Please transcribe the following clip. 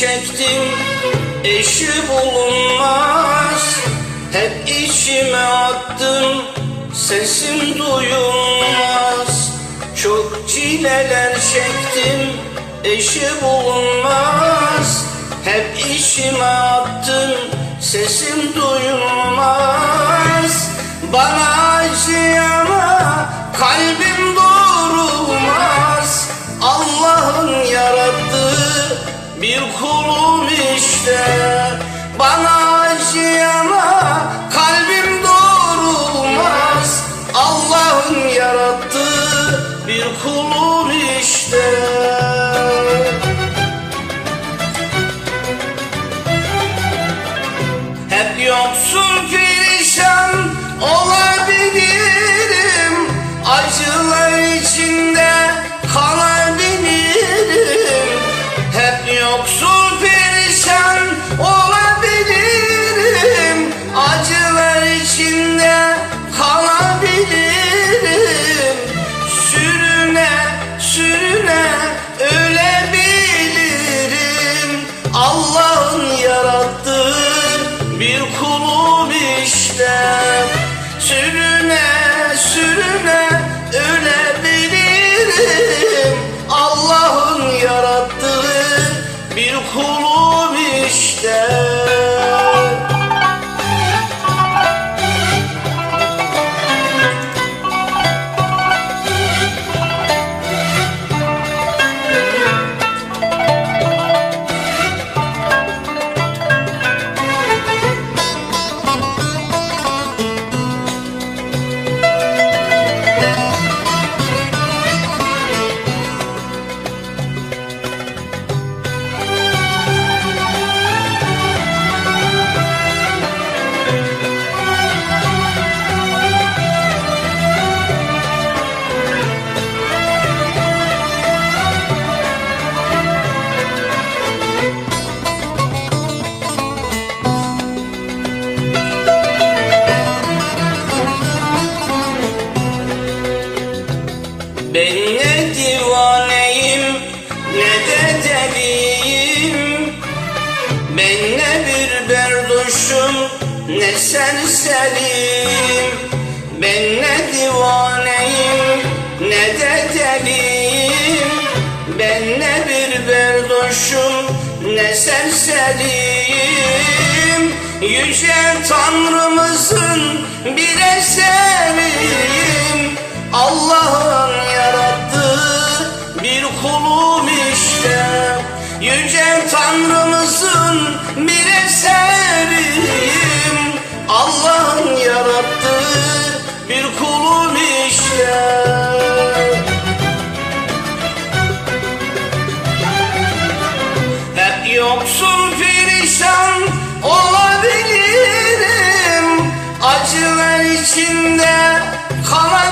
çektim eşi bulunmaz. Hep içime attım sesim duyulmaz. Çok çileler çektim eşi bulunmaz. Hep içime attım sesim duyulmaz bir kulum işte Bana acıyana kalbim doğrulmaz. Allah'ın yarattığı bir kulum işte. Hep yoksul perişan olabilirim. Acılar içinde yoksul perişan olabilirim. Acılar içinde kalabilirim. Sürüne sürüne ölebilirim. Allah'ın yarattığı bir kulum işte. Sürüne sürüne berduşum ne serseriyim Ben ne divaneyim ne de deliyim? Ben ne bir berduşum ne serseriyim Yüce Tanrımızın bir eseriyim Allah'ın yarattığı bir kulum işte Yüce Tanrımızın bir eseriyim. Allah'ın yarattığı bir kulum işte hep yoksul perişan olabilirim. Acılar içinde kalabilirim